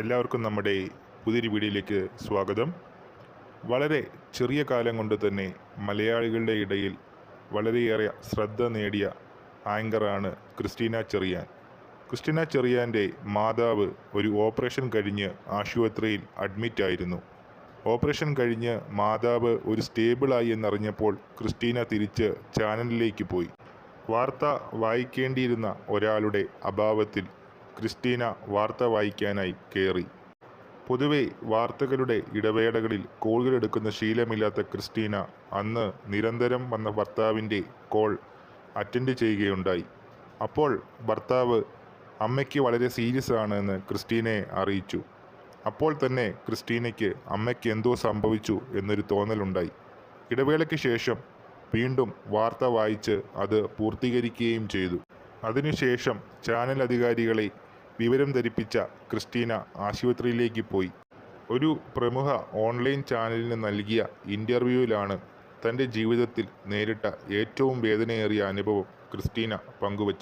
എല്ലാവർക്കും നമ്മുടെ പുതിയൊരു വീഡിയോയിലേക്ക് സ്വാഗതം. വളരെ ചെറിയ കാലം കൊണ്ട് തന്നെ മലയാളികളുടെ ഇടയിൽ വളരെയേറെ ശ്രദ്ധ നേടിയ ആങ്കറാണ് ക്രിസ്റ്റീന ചെറിയാൻ. ക്രിസ്റ്റീന ചെറിയാന്റെ മാതാവ് ഒരു ഓപ്പറേഷൻ കഴിഞ്ഞ് ആശുപത്രിയിൽ അഡ്മിറ്റായിരുന്നു ഓപ്പറേഷൻ കഴിഞ്ഞ് മാതാവ് ഒരു സ്റ്റേബിളായി എന്നറിഞ്ഞപ്പോൾ ക്രിസ്റ്റീന തിരിച്ച് ചാനലിലേക്ക് പോയി. വാർത്ത വായിക്കേണ്ടിയിരുന്ന ഒരാളുടെ അഭാവത്തിൽ ക്രിസ്റ്റീന വാർത്ത വായിക്കാനായി കയറി പൊതുവെ വാർത്തകളുടെ ഇടവേളകളിൽ കോളുകൾ എടുക്കുന്ന ശീലമില്ലാത്ത ക്രിസ്റ്റീന അന്ന് നിരന്തരം വന്ന ഭർത്താവിന്റെ കോൾ അറ്റൻഡ് ചെയ്യുകയുണ്ടായി. അപ്പോൾ ഭർത്താവ് അമ്മയ്ക്ക് വളരെ സീരിയസ് ആണ് എന്ന് ക്രിസ്റ്റീനയെ അറിയിച്ചു. അപ്പോൾ തന്നെ ക്രിസ്റ്റീനയ്ക്ക് അമ്മയ്ക്ക് എന്തോ സംഭവിച്ചു എന്നൊരു തോന്നലുണ്ടായി. ഇടവേളയ്ക്ക് ശേഷം വീണ്ടും വാർത്ത വായിച്ച് അത് പൂർത്തീകരിക്കുകയും ചെയ്തു. അതിനുശേഷം ചാനൽ അധികാരികളെ വിവരം ധരിപ്പിച്ച ക്രിസ്റ്റീന ആശുപത്രിയിലേക്ക് പോയി. ഒരു പ്രമുഖ ഓൺലൈൻ ചാനലിന് നൽകിയ ഇന്റർവ്യൂവിലാണ് തന്റെ ജീവിതത്തിൽ നേരിട്ട ഏറ്റവും വേദനയേറിയ അനുഭവം ക്രിസ്റ്റീന പങ്കുവച്ചത്.